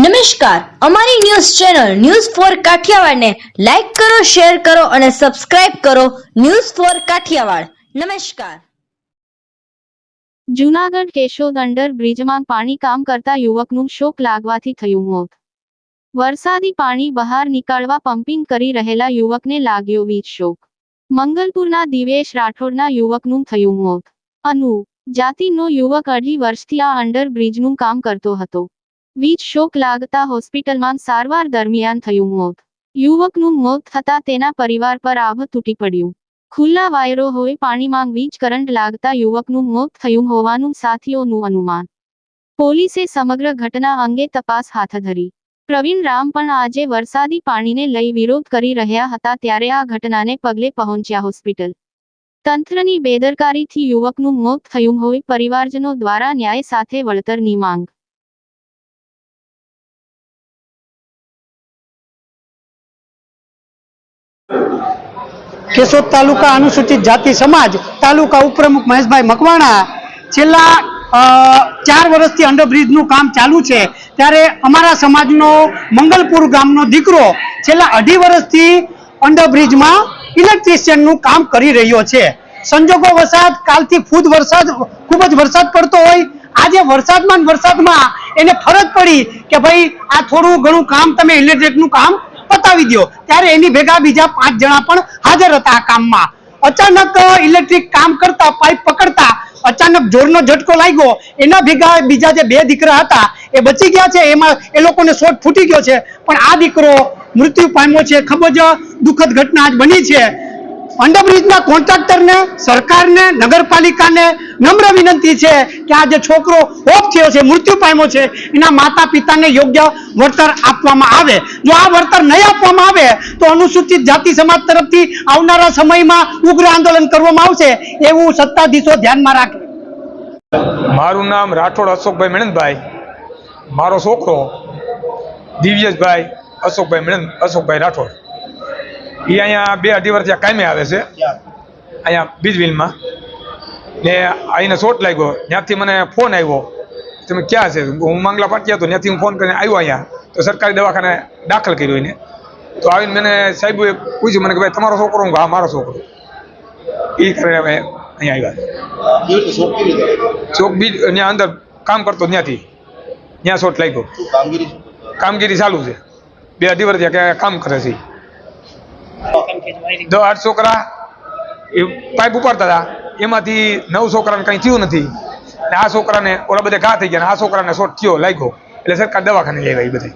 નમસ્કાર. અમારી news channel news four કાઠિયાવાડને લાઈક કરો, શેર કરો અને સબસ્ક્રાઇબ કરો ન્યૂઝ ફોર કાઠિયાવાડ. નમસ્કાર. જૂનાગઢ કેશોદ અંડર બ્રિજમાં પાણી કામ કરતા યુવકનું શોક લાગવાથી થયું મોત. વરસાદી પાણી બહાર નીકાળવા પમ્પિંગ કરી રહેલા યુવકને લાગ્યો વીજ શોક. મંગલપુરના દિવેશ રાઠોડના યુવકનું થયું મોત. અનુ, જાતિનો યુવક અઢી વર્ષથી આ અંડર બ્રિજનું કામ કરતો હતો. વીજ શોક લાગતા હોસ્પિટલમાં સારવાર દરમિયાન થયું મોત. યુવકનું મોત થતા તેના પરિવાર પર આભ તૂટી પડ્યું. ખુલ્લા વાયરો હોય પાણીમાં વીજ કરંટ લાગતા યુવકનું મોત થયું હોવાનું સાથીઓનું અનુમાન. પોલીસે સમગ્ર ઘટના અંગે તપાસ હાથ ધરી. પ્રવીણ રામ પણ આજે વરસાદી પાણીને લઈ વિરોધ કરી રહ્યા હતા ત્યારે આ ઘટનાને પગલે પહોંચ્યા હોસ્પિટલ. તંત્રની બેદરકારીથી યુવકનું મોત થયું હોય પરિવારજનો દ્વારા ન્યાય સાથે વળતરની માંગ. કેશોદ તાલુકા અનુસૂચિત જાતિ સમાજ, તાલુકા ઉપપ્રમુખ મહેશભાઈ મકવાણા, છેલ્લા ચાર વર્ષથી અંડરબ્રિજનું કામ ચાલુ છે. ત્યારે અમારા સમાજનો મંગલપુર ગામનો દીકરો છેલ્લા અઢી વર્ષથી અંડરબ્રિજમાં ઇલેક્ટ્રિશિયનનું કામ કરી રહ્યો છે. સંજોગો વરસાદ, કાલથી ફૂદ વરસાદ, ખૂબ જ વરસાદ પડતો હોય. આજે વરસાદમાં વરસાદમાં એને ફરજ પડી કે ભાઈ આ થોડું ઘણું કામ તમે ઇલેક્ટ્રિકનું કામ પતાવી દો ત્યારે એની ભેગા બીજા પાંચ જણા પણ હાજર હતા આ કામમાં. અચાનક ઇલેક્ટ્રિક કામ કરતા, પાઇપ પકડતા, અચાનક જોરનો ઝટકો લાગ્યો. એના ભેગા બીજા જે બે દીકરા હતા, એ બચી ગયા છે. એમાં એ લોકોને શોટ ફૂટી ગયો છે. પણ આ દીકરો મૃત્યુ પામ્યો છે. ખૂબ જ દુઃખદ ઘટના આજ બની છે. અંડરબ્રિજના કોન્ટ્રાક્ટરને, સરકારને, નગરપાલિકાને નમ્ર વિનંતી છે કે આ જે છોકરો ઓફ થયો છે, મૃત્યુ પામ્યો છે, એના માતા પિતાને યોગ્ય વળતર આપવામાં આવે. જો આ વળતર નહીં આપવામાં આવે, તો અનુસૂચિત જાતિ સમાજ તરફથી આવનારા સમયમાં ઉગ્ર આંદોલન કરવામાં આવશે એવું સત્તાધીશો ધ્યાનમાં રાખે. મારું નામ રાઠોડ અશોકભાઈ મેણંદભાઈ. મારો છોકરો દિવ્યજભાઈ અશોકભાઈ મેણંદ અશોકભાઈ રાઠોડ. એ અહીંયા બે અઢી વર્ષ કાયમે આવે છે. અહીંયા બીજવિલમાં. ને આવીને શોટ લાગ્યો. ત્યાંથી મને ફોન આવ્યો. તમે ક્યાં છે? હું માંગલા પાટી હતો. ત્યાંથી હું ફોન કરીને આવ્યો અહીંયા. તો સરકારી દવાખાને દાખલ કર્યો એને. તો આવીને મને સાહેબે પૂછ્યું મને કે ભાઈ તમારો છોકરો હું? હા મારો છોકરો. એ કરીને અમે અહીંયા આવ્યા. ચોક બીજ ત્યાં અંદર કામ કરતો ત્યાંથી. ત્યાં શોટ લાગ્યો. કામગીરી? ચાલુ છે. બે અઢી વર્ષ કે કામ કરે છે દસ આઠ છોકરા, એ પાઇપ ઉપાડતા હતા. એમાંથી નવ છોકરાને કંઈ થયું નથી. ને આ છોકરાને ઓલા બધા ઘા થઈ ગયા આ છોકરાને શોટ થયો, લાગ્યો. એટલે સરકાર દવાખાને લઈ ગઈ બધી